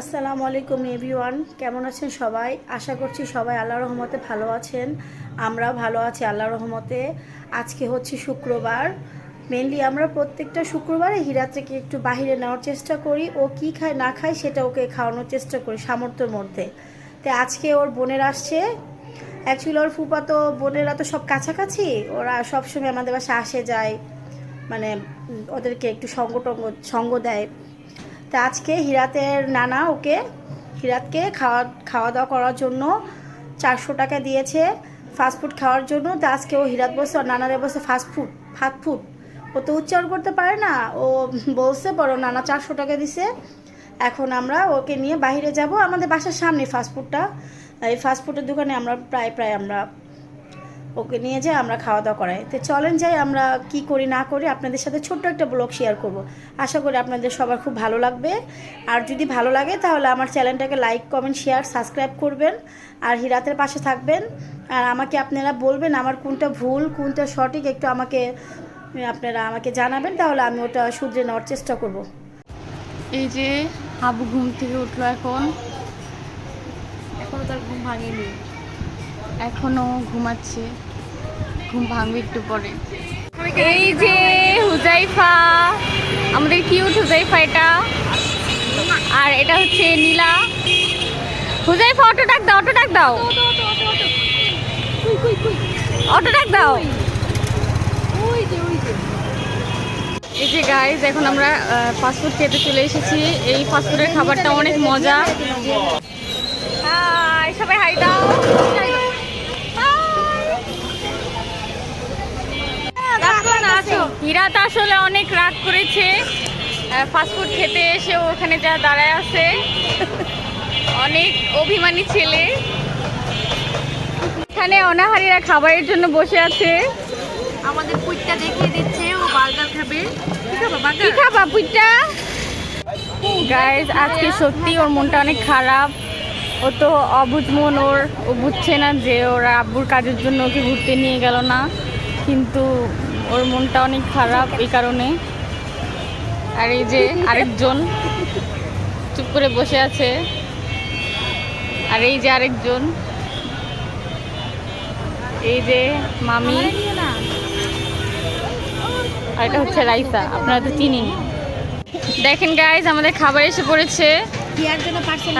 আসসালামু আলাইকুম এভরিওয়ান, কেমন আছেন সবাই? আশা করছি সবাই আল্লাহ রহমতে ভালো আছেন। আমরা ভালো আছি আল্লাহ রহমতে। আজকে হচ্ছে শুক্রবার। মেনলি আমরা প্রত্যেকটা শুক্রবারে হীরাত্রিকে একটু বাইরে নেওয়ার চেষ্টা করি। ও কি খায়, না খায়, সেটা ওকে খাওয়ানোর চেষ্টা করি সামর্থ্যের মধ্যে। তো আজকে ওর বোনের আসছে। অ্যাকচুয়ালি ওর ফুপাতো বোনেরা তো সব কাছাকাছি। ওরা সবসময় আমাদের বাসায় আসে, যায়। মানে ওদেরকে একটু সঙ্গ সঙ্গ দেয়। তা আজকে হিরাতের নানা ওকে, হিরাতকে খাওয়া খাওয়া দাওয়া করার জন্য চারশো টাকা দিয়েছে ফাস্টফুড খাওয়ার জন্য। তা আজকে ও হিরাত বসে ওর নানারে বসে ফাস্টফুড ফাস্টফুড ও তো উচ্চারণ করতে পারে না। ও বলছে, বড় নানা চারশো টাকা দিছে। এখন আমরা ওকে নিয়ে বাইরে যাব। আমাদের বাসার সামনে ফাস্টফুডটা এই ফাস্টফুডের দোকানে আমরা প্রায় প্রায় আমরা ওকে নিয়ে যাই, আমরা খাওয়া দাওয়া করাই। তো চলেন যাই, আমরা কি করি না করি আপনাদের সাথে ছোট্ট একটা ব্লগ শেয়ার করব। আশা করি আপনাদের সবার খুব ভালো লাগবে। আর যদি ভালো লাগে, তাহলে আমার চ্যানেলটাকে লাইক কমেন্ট শেয়ার সাবস্ক্রাইব করবেন। আর হিরাতের পাশে থাকবেন। আর আমাকে আপনারা বলবেন আমার কোনটা ভুল, কোনটা সঠিক, একটু আমাকে, আপনারা আমাকে জানাবেন, তাহলে আমি ওটা শুধরে নেওয়ার চেষ্টা করব। এই যে, হাবু ঘুম থেকে উঠল এখন। এখনও তার ঘুম ভাঙেনি। এখনও ঘুমাচ্ছে। ঘুম ভাঙবে একটু পরে। এই যে হুজাইফা, আমাদের কিউট হুজাইফা এটা। আর এটা হচ্ছে নীলা। হুজাইফা, অটো ডাক দাও, অটো ডাক দাও। অটো ডাক দাও। এই যে গাইজ এখন আমরা ফাস্টফুড খেতে চলে এসেছি। এই ফাস্টফুডের খাবারটা অনেক মজা। সবাই হাই দাও। হিরাত আসলে অনেক রাগ করেছে। ফাস্টফুড খেতে এসে ওখানে যা দাঁড়ায় আছে। অনেক অভিমানী ছেলে। এখানে অনাহারীরা খাবারের জন্য বসে আছে। আমাদের পুইটটা দেখিয়ে দিচ্ছে ও বার্গার খাবে। কি খাব কি বার্গার খাবা পুইটা গাইজ আজকে সত্যি ওর মনটা অনেক খারাপ। ও তো অবুঝ মন ওর। ও বুঝছে না যে ওর আব্বুর কাজের জন্য ওকে ঘুরতে নিয়ে গেল না। কিন্তু ওর মনটা অনেক খারাপ এই কারণে। আর এই যে আরেকজন চুপ করে বসে আছে। আর এই যে আরেকজন। এই যে মামি। আর এটা হচ্ছে রাইসা আপনারা তো চিনেন দেখেন গাইজ আমাদের খাবার এসে পড়েছে। পার্সেল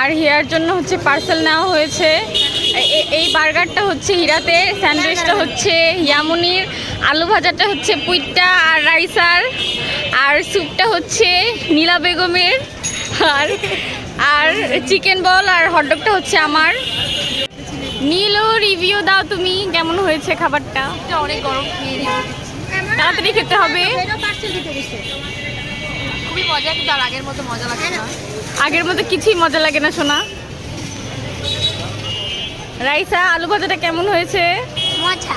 আর হিয়ার জন্য হচ্ছে পার্সেল নেওয়া হয়েছে। এই বার্গারটা হচ্ছে হিরাতে স্যান্ডউইচটা হচ্ছে হিয়ামনির আলু ভাজাটা হচ্ছে পুইটটা আর রাইসার আর স্যুপটা হচ্ছে নীলা বেগমের আর আর চিকেন বল আর হটডগটা হচ্ছে আমার। নীলও রিভিউ দাও তুমি কেমন হয়েছে খাবারটা? অনেক গরম তাড়াতাড়ি খেতে হবে। খুবই মজা কিন্তু আর আগের মতো মজা লাগে না। আগের মতো কিছুই মজা লাগে না শোনা রাইসা আলু ভাজাটা কেমন হয়েছে? মজা।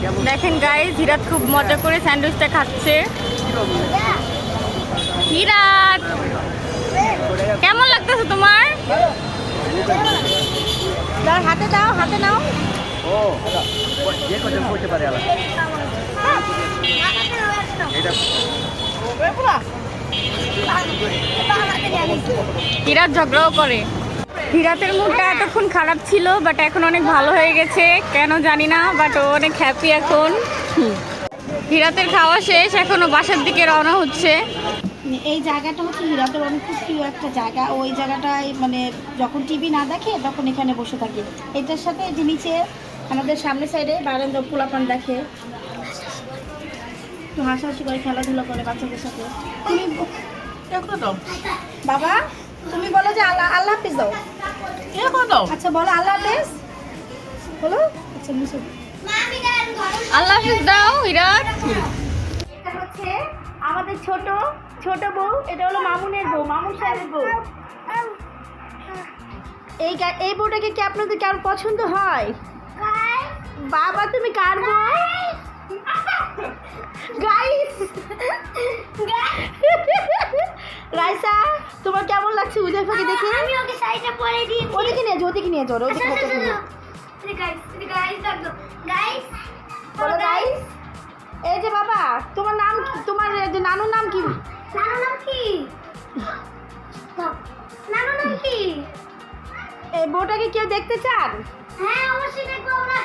দেখেন গাইস হিরাত খুব মজা করে স্যান্ডউইচটা খাচ্ছে। হিরাত! কেমন লাগতেছে তোমার? হাতে দাও হাতে নাও। যে কজন করতে পারে আলাদা। এটা হিরাত ঝগড়াও করে। হিরাতের মুডটা এতক্ষণ খারাপ ছিল বাট এখন অনেক ভালো হয়ে গেছে কেন জানি না বাট ও অনেক হ্যাপি এখন। হিরাতের খাওয়া শেষ এখনও বাসার দিকে রওনা হচ্ছে। এই জায়গাটা হচ্ছে হিরাতের অনেক খুব প্রিয় একটা জায়গা। ওই জায়গাটায় মানে যখন টিভি না দেখে তখন এখানে বসে থাকি। এটার সাথে যে নিচে আমাদের সামনের সাইডে বারান্দা পোলাপান দেখে। একটু হাসাহাসি করে খেলাধুলা করে বাচ্চাদের সাথে। তুমি বাবা তুমি বলো যে আল্লাহ আল্লাহ হাফিজ দাও। আচ্ছা বলো আল্লাহ হাফিজ। বলো আচ্ছা আল্লাহ হাফিজ দাও হিরাত এটা হচ্ছে আমাদের ছোট ছোট বউ। এটা হলো মামুনের বউ মামুন সাহেবের বউ। এই এই বউটাকে কি আপনাদের কার পছন্দ হয়? বাবা তুমি কার বউ? গাইস রাইসা। তোমার কেমন লাগছে উদয় পাখি দেখে? আমি ওকে সাইডে পরে দিই ওকে নিয়ে যাও ওদিকে নিয়ে যাও ওদিকে নিয়ে যাও গাইস গাইস গাইস বলো গাইস এই যে বাবা তোমার নাম তোমার যে নানুর নাম কি? নানুর নাম কি? নানুর নাম কি? এই বউটাকে কেউ দেখতে চান? হ্যাঁ অবশ্যই দেখব আমরা।